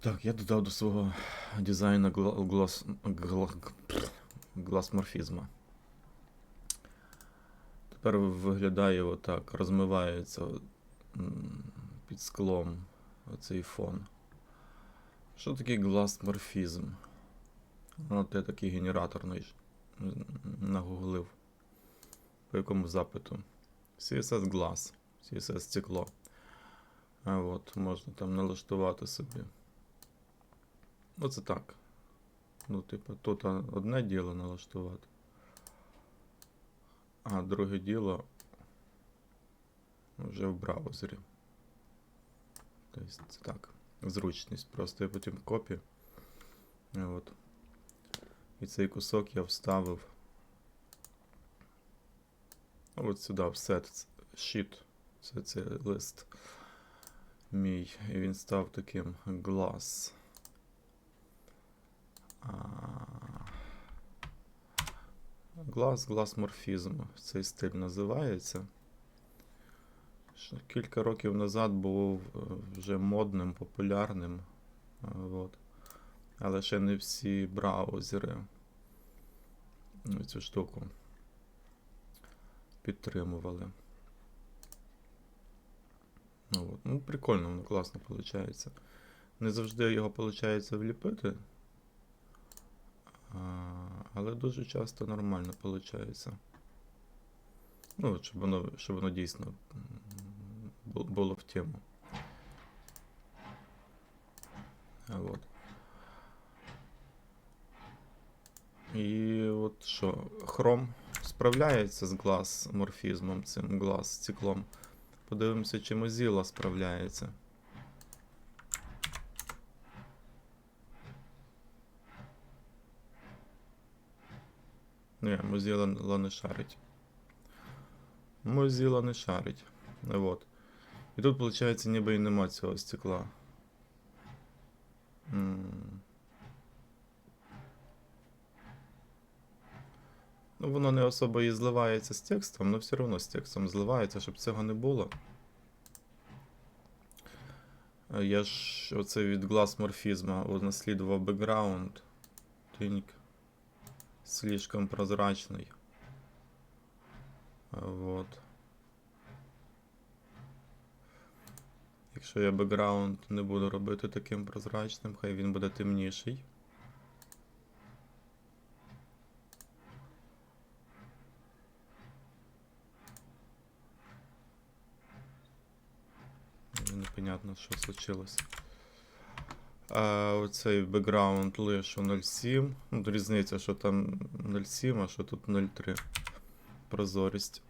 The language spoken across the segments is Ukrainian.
Так, я додав до свого дизайну гла- глас, гла- гласморфізма. Тепер виглядає отак, розмивається під склом оцей фон. Що таке гласморфізм? От я такий генератор нагуглив. По якому запиту? CSS Glass, CSS стекло. А от, можна там налаштувати собі. Оце так. Ну, типу, тут одне діло налаштувати. А друге діло вже в браузері. Тобто це так. Зручність. Просто я потім копі. От. І цей кусок я вставив. От сюди в set sheet. Це, це лист мій. І він став таким glass. Глас, гласморфізм. Цей стиль називається. Кілька років назад був е, вже модним, популярним. е, От. Але ще не всі браузери цю штуку підтримували. Ну, от. ну прикольно, воно класно виходить. Не завжди його виходить вліпити. Але дуже часто нормально виходить. Ну, щоб воно, щоб воно дійсно було в тему. А, От. І от що, хром справляється з глаз морфізмом, цим глаз циклом. Подивимося, чи Mozilla справляється. Ні, Mozilla не шарить. Mozilla не шарить. Вот. І тут, виходить, ніби і нема цього стекла. Ну, воно не особо і зливається з текстом, але все одно з текстом зливається, щоб цього не було. Я ж оце від глаз морфізма унаслідував бекграунд. Тиньк. Слишком прозрачний. Вот. Якщо я бекграунд не буду робити таким прозрачним, хай він буде темніший. Непонятно, що случилось. А, оцей бекграунд лише 0,7. Ну, різниця, що там 0,7, а що тут 0,3. Прозорість.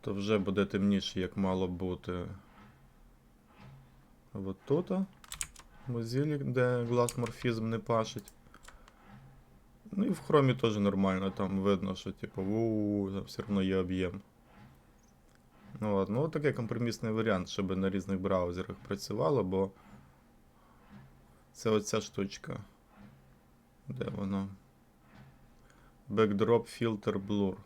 То вже буде темніше, як мало бути. От тут. Mozilla, де гласморфізм не пашить. Ну і в хромі теж нормально, там видно, що типу, у все одно є об'єм. Ну, от, ну такий компромісний варіант, щоб на різних браузерах працювало, бо це оця штучка. Де воно? Backdrop Filter Blur.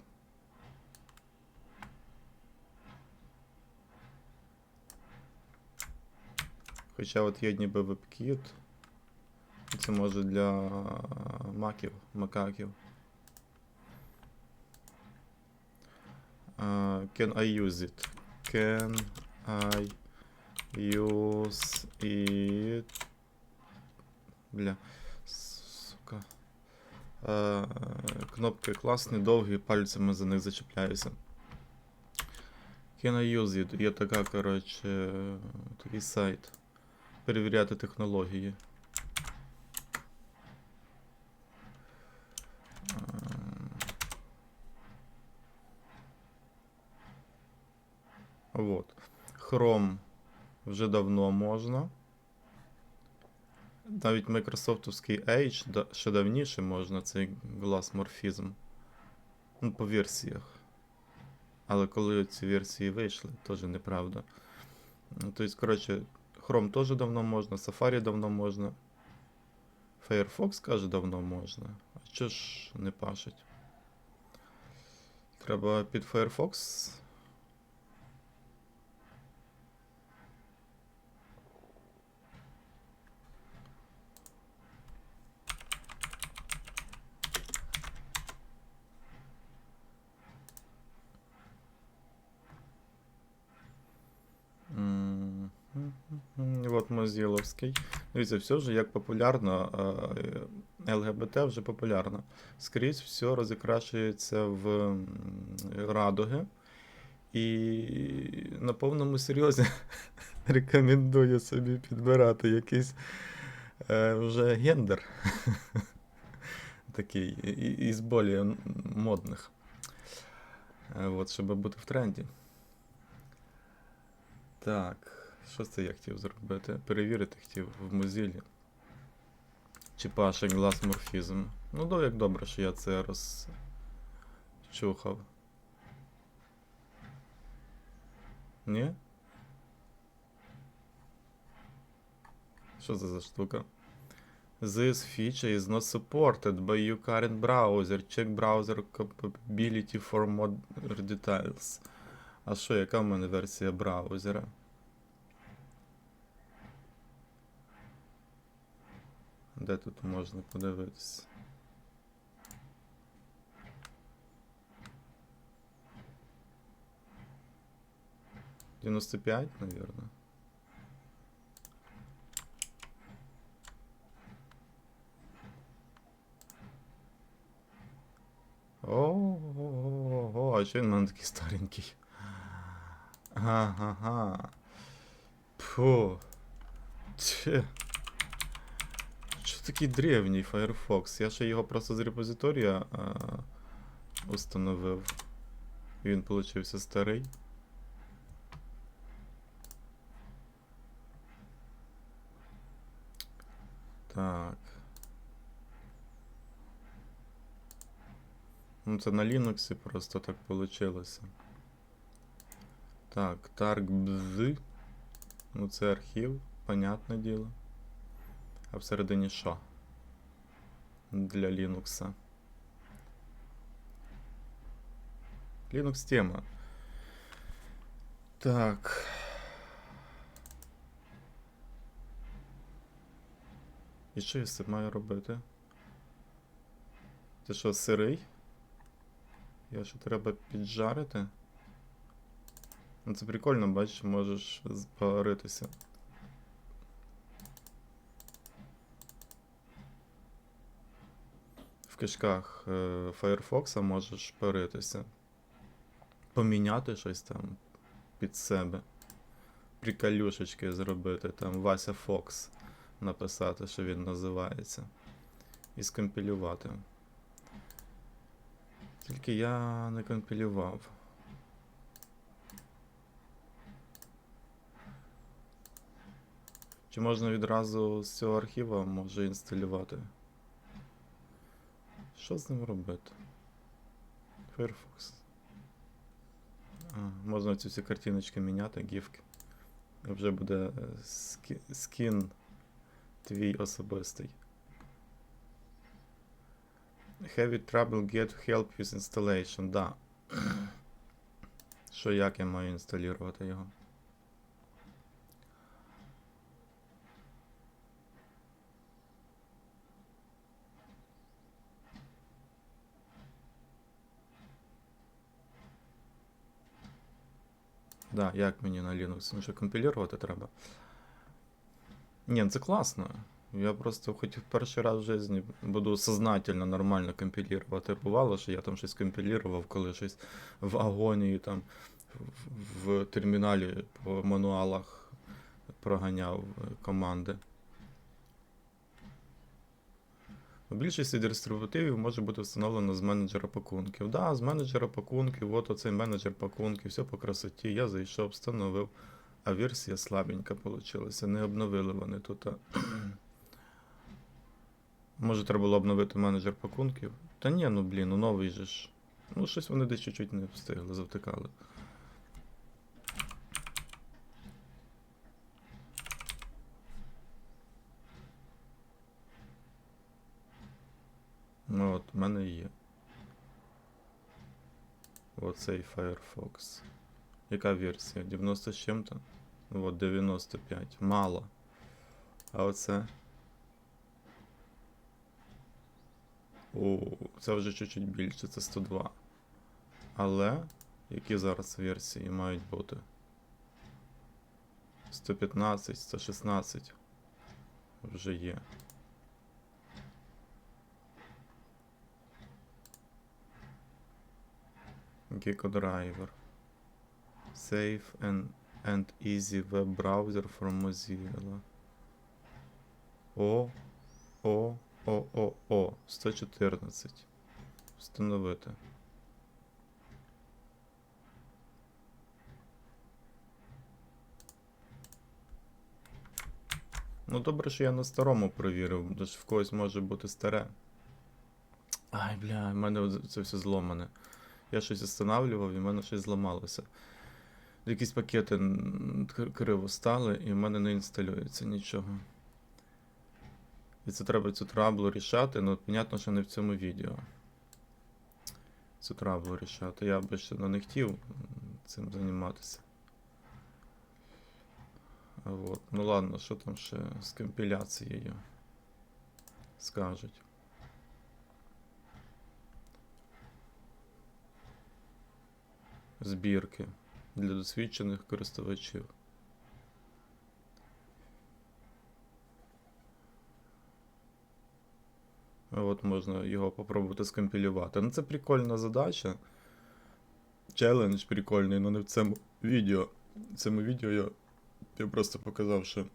Хоча от є ніби WebKit. Це може для маків, макаків. Uh, can I use it? Can I use it? Бля. Сука. Е, кнопки класні, довгі, пальцями за них зачіпляюся. Can I use it? Є така, коротше, такий сайт. Перевіряти технології. Вот. Chrome вже давно можна. Навіть Microsoftовський Edge ще давніше можна цей гласморфізм. Ну, по версіях. Але коли ці версії вийшли, теж неправда. Тобто, коротше, Chrome теж давно можна, Safari давно можна. Firefox каже давно можна. А що ж не пашить? Треба під Firefox. М, м, м, Вот Мозіловський. Дивіться, все вже як популярно, е, ЛГБТ вже популярно. Скрізь все розікрашується в радуги. І на повному серйозі рекомендую собі підбирати якийсь е, вже гендер. Такий із більш модних. Е, От, щоб бути в тренді. Так, що це я хотів зробити? Перевірити хотів в Mozilla. Чи паше гласморфізм. Ну, до як добре, що я це розчухав. Ні? Що це за штука? This feature is not supported by your current browser. Check browser compatibility for more details. А що, яка в мене версія браузера? Де тут можна подивитися? Девяносто пять, наверное. О, а що він в мене такий старенький? Ага. Фу. Тьфе. Такий древній Firefox? Я ще його просто з репозиторія а, установив. Він получився старий. Так. Ну, це на Linux просто так получилося. Так, targbz. Ну, це архів, понятне діло. А всередині що? Для Linux. Linux тема. Так. І що я цим маю робити? Це що, сирий? Його ще треба піджарити. Ну це прикольно, бачиш, можеш зваритися. Кишках е, Firefox можеш паритися. Поміняти щось там під себе. Приколюшечки зробити, там Вася Фокс написати, що він називається. І скомпілювати. Тільки я не компілював. Чи можна відразу з цього архіва може інсталювати? Що з ним робити? Firefox. А, можна ці всі картиночки міняти, гіфки. Вже буде е, ски- скін твій особистий. Heavy trouble get help with installation, да. Що як я маю інсталювати його? Да, як мені на Linux? Ну що компілювати треба. Ні, ну це класно. Я просто хоч в перший раз в житті буду сознательно нормально компілірувати. Бувало, що я там щось компілірував, коли щось в агонії там в, в терміналі по мануалах проганяв е, команди. У більшості дистрибутивів може бути встановлено з менеджера пакунків. Да, з менеджера пакунків, от оцей менеджер пакунків, все по красоті. Я зайшов, встановив, а версія слабенька вийшла. Не обновили вони тут. Може, треба було обновити менеджер пакунків? Та ні, ну блін, ну новий же ж. Ну, щось вони десь чуть-чуть не встигли, завтикали. Ну от, в мене є. Оцей Firefox. Яка версія? 90 з чим-то? Вот 95. Мало. А оце. О, це вже чуть-чуть більше, це 102. Але які зараз версії мають бути? 115, 116 вже є. GecoDriver. Safe and, and easy web browser from Mozilla. О, О, О, О, О, 114. Встановити. Ну, добре, що я на старому перевірив, бо ж в когось може бути старе. Ай, бля, в мене це все зломане. Я щось встановлював і в мене щось зламалося. Якісь пакети криво стали, і в мене не інсталюється нічого. І це треба цю траблу рішати, ну, понятно, що не в цьому відео. Цю траблу рішати. Я би ще ну, не хотів цим займатися. Вот. Ну ладно, що там ще з компіляцією скажуть. Збірки для досвідчених користувачів. От можна його попробувати скомпілювати. Ну це прикольна задача. Челендж прикольний, але не в цьому відео. В цьому відео я, я просто показав, що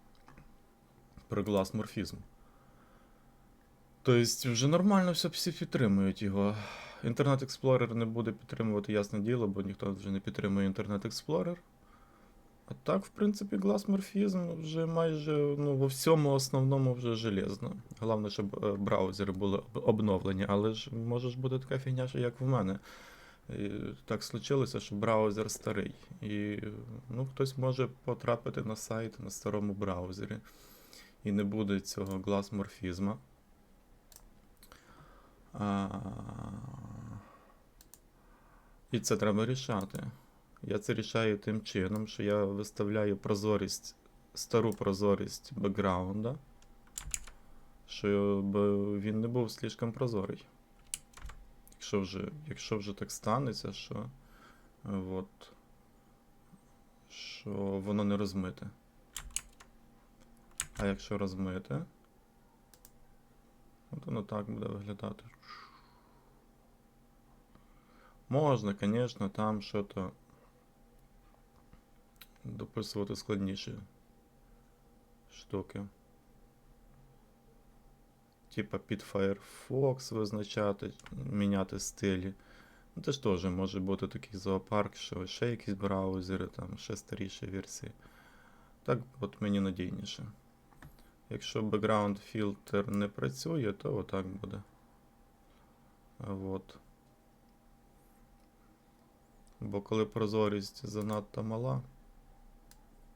про глас морфізм. Тобто вже нормально все всі підтримують його. Internet Explorer не буде підтримувати, ясне діло, бо ніхто вже не підтримує Internet Explorer. А так, в принципі, глас морфізм вже майже ну, во всьому основному вже железно. Головне, щоб е, браузери були обновлені, але ж може ж бути така фігня, що як в мене. І так случилося, що браузер старий. І ну, хтось може потрапити на сайт на старому браузері. І не буде цього глас морфізма. А... І це треба рішати. Я це рішаю тим чином, що я виставляю прозорість, стару прозорість бекграунда, щоб він не був слишком прозорий. Якщо вже, якщо вже так станеться, що, от, що воно не розмите. А якщо розмите, от воно так буде виглядати. Можна, звісно, там щось дописувати складніші штуки. Типа під Firefox визначати, міняти стилі. Ну, це ж теж може бути такий зоопарк, що ще якісь браузери, там ще старіші версії. Так от мені надійніше. Якщо background фільтр не працює, то отак буде. От. Бо коли прозорість занадто мала,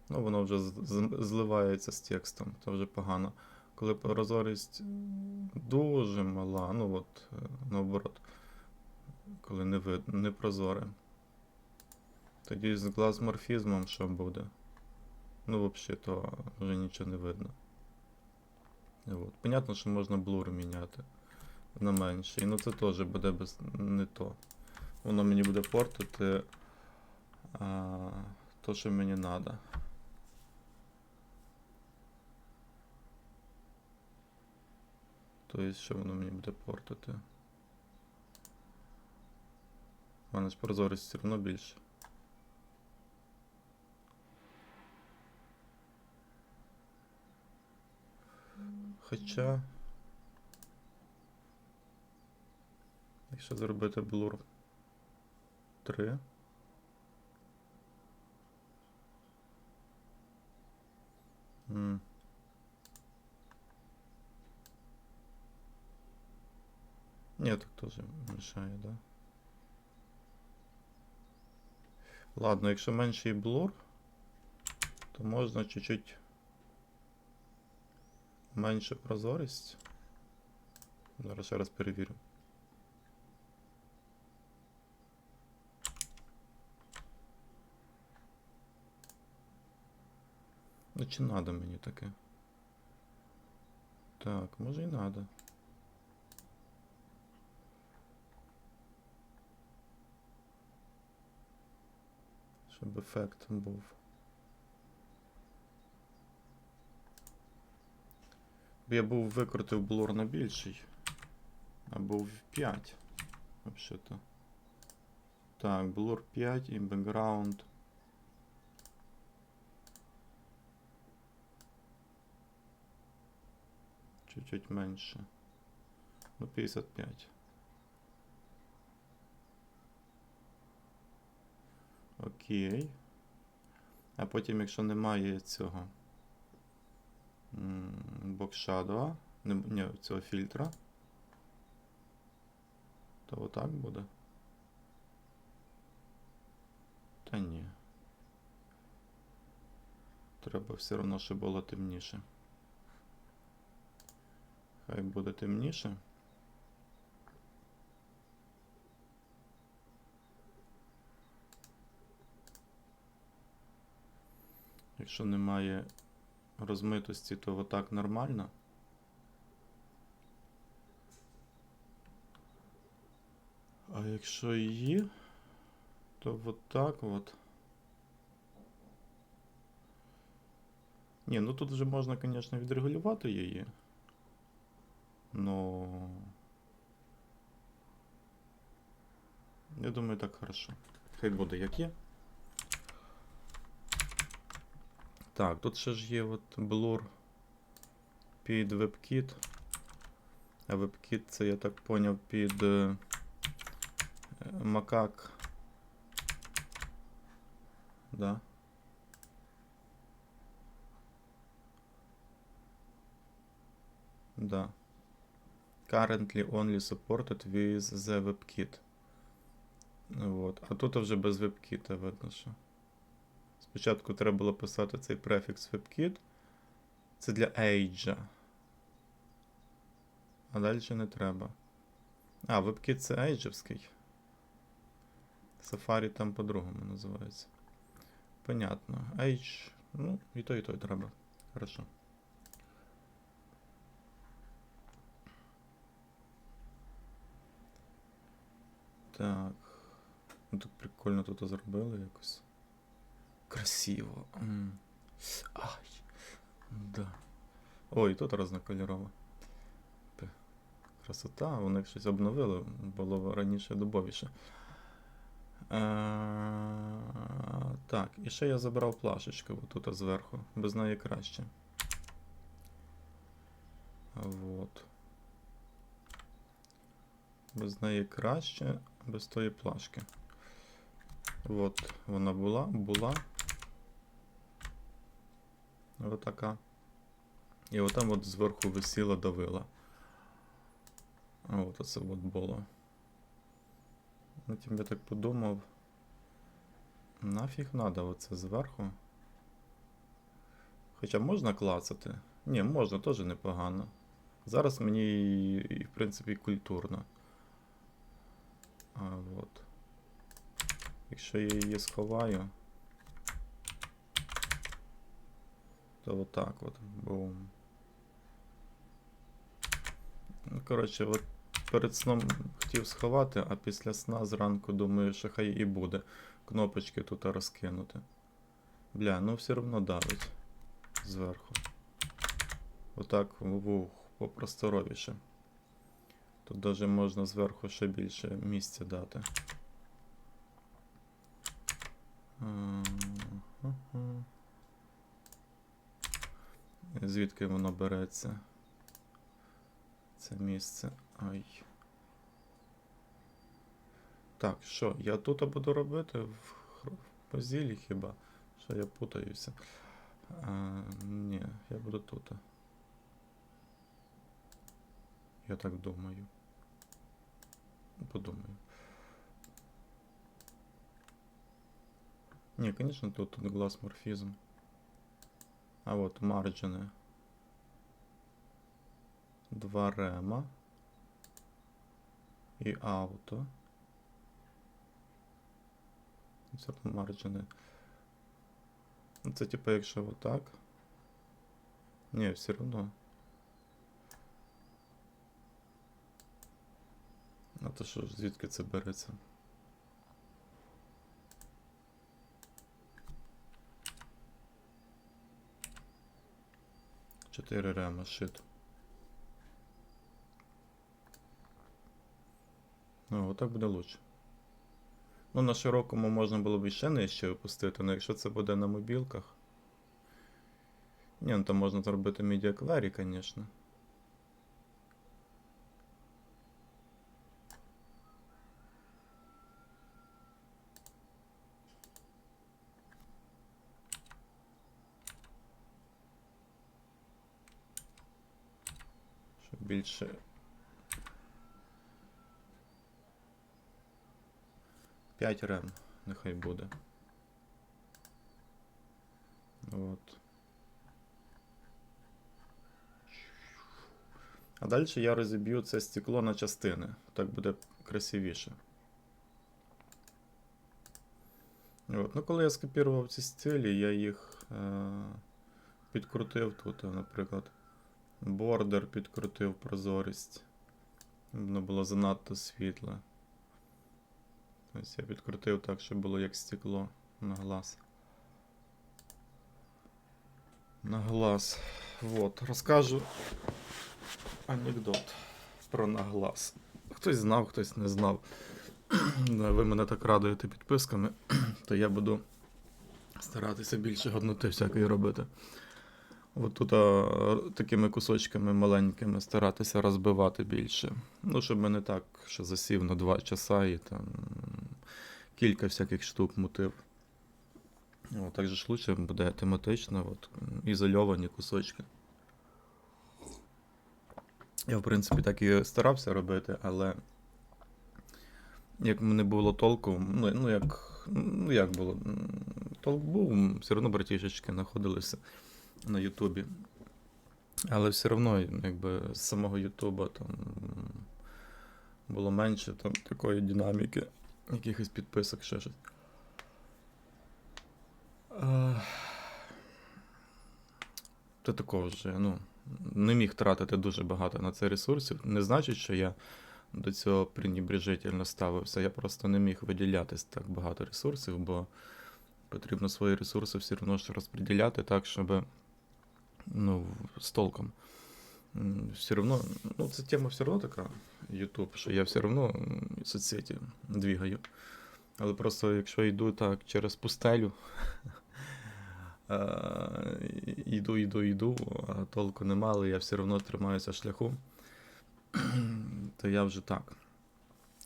ну воно вже зливається з текстом, це вже погано. Коли прозорість дуже мала, ну от е, наоборот, коли не вид, не прозоре. Тоді з глазморфізмом що буде? Ну, взагалі, то вже нічого не видно. От. Понятно, що можна блур міняти на менший. Ну це теж буде без не то. Воно мені буде портити а, то, що мені треба. Тобто, що воно мені буде портити? У мене ж прозорість все одно більше. Хоча. Якщо зробити блур 3. М. Ні, так теж мішає, да? Ладно, якщо менший блур, то можна чуть-чуть менше прозорість. Зараз ще раз перевірю. Ну чи надо мені таке? Так, може і надо. Щоб ефект був. Я був викрутив блур на більший. А був 5. Взагалі-то. Так, блур 5 і бекграунд. Чуть-чуть менше. Ну, 55. Окей. А потім, якщо немає цього бокшадова, ні, цього фільтра, то отак буде. Та ні. Треба все одно, щоб було темніше. Хай буде темніше. Якщо немає розмитості, то отак нормально. А якщо її, то отак от. Ні, ну тут вже можна, звісно, відрегулювати її. Но... Я думаю, так хорошо. Хай буде як є. Так, тут ще ж є от блур під WebKit. А WebKit це, я так поняв, під е, макак. Да. Да. Currently only supported with the WebKit. Вот. А тут вже без WebKit видно, що. Спочатку треба було писати цей префікс WebKit. Це для Age. А далі не треба. А, WebKit це Age-овський. Safari там по-другому називається. Понятно. Age. Ну, і то, і то треба. Хорошо. Так. Ну, тут прикольно тут зробили якось. Красиво. Ай. Да. Ой, тут різнокольорово. П- Красота, вони щось обновили, було раніше дубовіше. Е, так, і ще я забрав плашечку тут зверху. Без неї краще. Вот. Без неї краще, без тої плашки. От вона була, була. Ось така. І отам от зверху висіла, давила. От оце от було. Потім я так подумав. Нафіг надо оце зверху. Хоча можна клацати? Ні, можна, теж непогано. Зараз мені і в принципі культурно. А, от. Якщо я її сховаю, то отак от. Бум. Ну, коротше, от перед сном хотів сховати, а після сна зранку думаю, що хай і буде. Кнопочки тут розкинути. Бля, ну все одно давить зверху. Отак вух, попросторовіше. Тут даже можна зверху ще більше місця дати. Звідки воно береться? Це місце. Ай. Так, що, я тут буду робити в позілі хіба? Що я путаюся? А, ні, я буду тут. Я так думаю. Подумаю. Не, конечно, тут, тут глаз морфизм. А вот марджины. Два рема. І ауто. Це марджини. Це типу, якщо отак, Ні, все одно. А то що ж, звідки це береться? Чотири рема, шит. Ну, отак буде лучше. Ну, на широкому можна було б ще нижче опустити, але якщо це буде на мобілках. Ні, ну там можна зробити query, звісно. Щоб більше. П'ять рем, нехай буде. От. А далі я розіб'ю це стекло на частини. Так буде красивіше. От. Ну, коли я скопірував ці стилі, я їх е- підкрутив тут, наприклад. Бордер підкрутив прозорість. Воно було занадто світле. Ось я підкрутив так, щоб було як стекло на глаз. На глаз. Вот, розкажу анекдот про наглаз. Хтось знав, хтось не знав. Ви мене так радуєте підписками, то я буду старатися більше годноти всякої робити. От тут такими кусочками маленькими старатися розбивати більше. Ну, щоб мене так, що засів на 2 часа і там кілька всяких штук мутив. О, так же ж лучше буде тематично, от, ізольовані кусочки. Я, в принципі, так і старався робити, але як не було толку, ну, ну як, ну як було, толк був, все одно братішечки знаходилися на Ютубі. Але все одно, якби з самого Ютуба там було менше там такої динаміки, якихось підписок, ще щось. Та такого вже, ну, не міг тратити дуже багато на це ресурсів. Не значить, що я до цього пренебрежительно ставився. Я просто не міг виділяти так багато ресурсів, бо потрібно свої ресурси все одно ж розподіляти так, щоб ну, з толком. Все одно, ну, ця тема все одно така, YouTube, що я все одно соцсеті двігаю. Але просто якщо йду так через пустелю, йду, йду, йду, а толку нема, але я все одно тримаюся шляху, то я вже так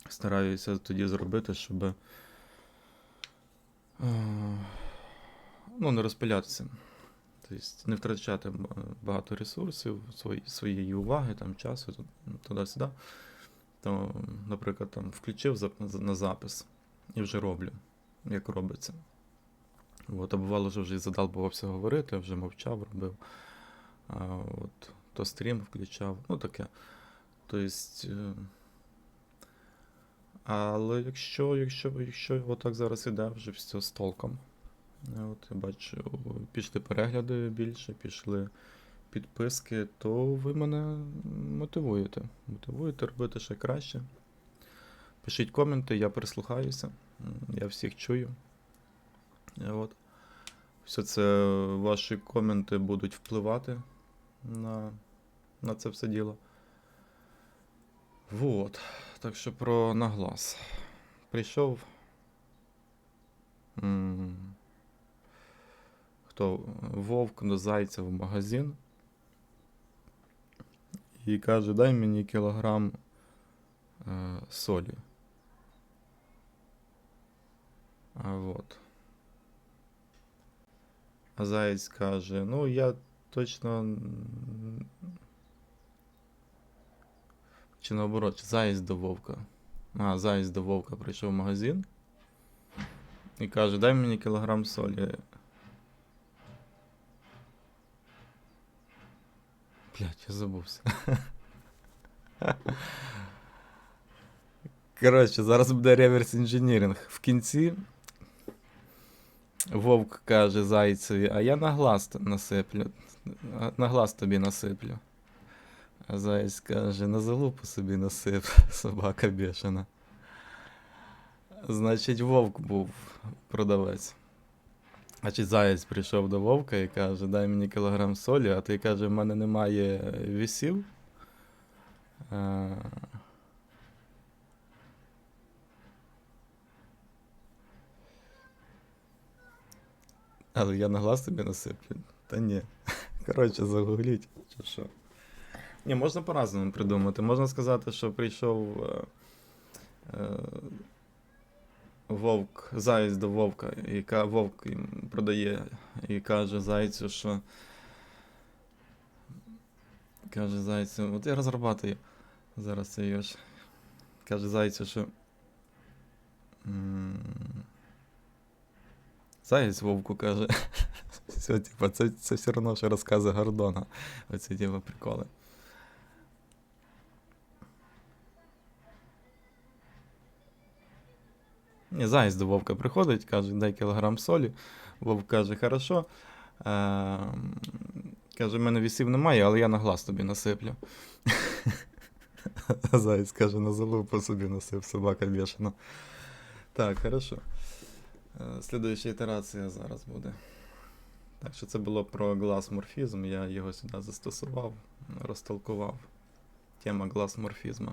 стараюся тоді зробити, щоб ну, не розпилятися. Тобто не втрачати багато ресурсів, своєї уваги, там, часу туди-сюди. То, наприклад, там включив на запис і вже роблю, як робиться. От, а бувало, що вже і задалбувався говорити, вже мовчав, робив. А, от, то стрім включав, ну таке. Тобто. е, Але якщо, якщо, якщо отак зараз іде вже все з толком. От бачу, пішли перегляди більше, пішли підписки, то ви мене мотивуєте. Мотивуєте робити ще краще. Пишіть коменти, я прислухаюся, я всіх чую. От. Все це ваші коменти будуть впливати на, на це все діло. Вот. Так що про наглас. Прийшов. м, Хто? Вовк до зайця в магазин. І каже, дай мені кілограм е, солі. А вот. А заєць каже, ну я точно. Чи наоборот, чи заєць до вовка. А, заєць до вовка прийшов в магазин. І каже, дай мені кілограм солі. Блять, я забувся. Коротше, зараз буде реверс інженіринг. В кінці Вовк каже зайцеві, а я на глаз насиплю на- глаз тобі насиплю. А заєць каже, на залупу собі насип, собака бешена. Значить, вовк був продавець. Значить, заєць прийшов до вовка і каже, дай мені кілограм солі, а той каже, в мене немає вісів. Е, Але я на глаз тобі насиплю. Та ні. Коротше, загугліть, чи що. Ні, можна по-разному придумати. Можна сказати, що прийшов е, е, вовк, заєць до вовка, і ка- вовк їм продає і каже зайцю, що. Каже зайцю, от я розрабатую зараз це йош. Каже зайцю, що. м, Заєць вовку каже. Все, типа, це, це все одно, що розкази Гордона. Оці типа приколи. Ні, заєць до вовка приходить, каже, дай кілограм солі. Вовк каже, хорошо. Е, каже, в мене вісів немає, але я на глаз тобі насиплю. А каже, на залупу собі насип, собака бешена. Так, хорошо. Е, Слідуюча ітерація зараз буде. Так що це було про глас-морфізм, я його сюди застосував, розтолкував. Тема глас-морфізму.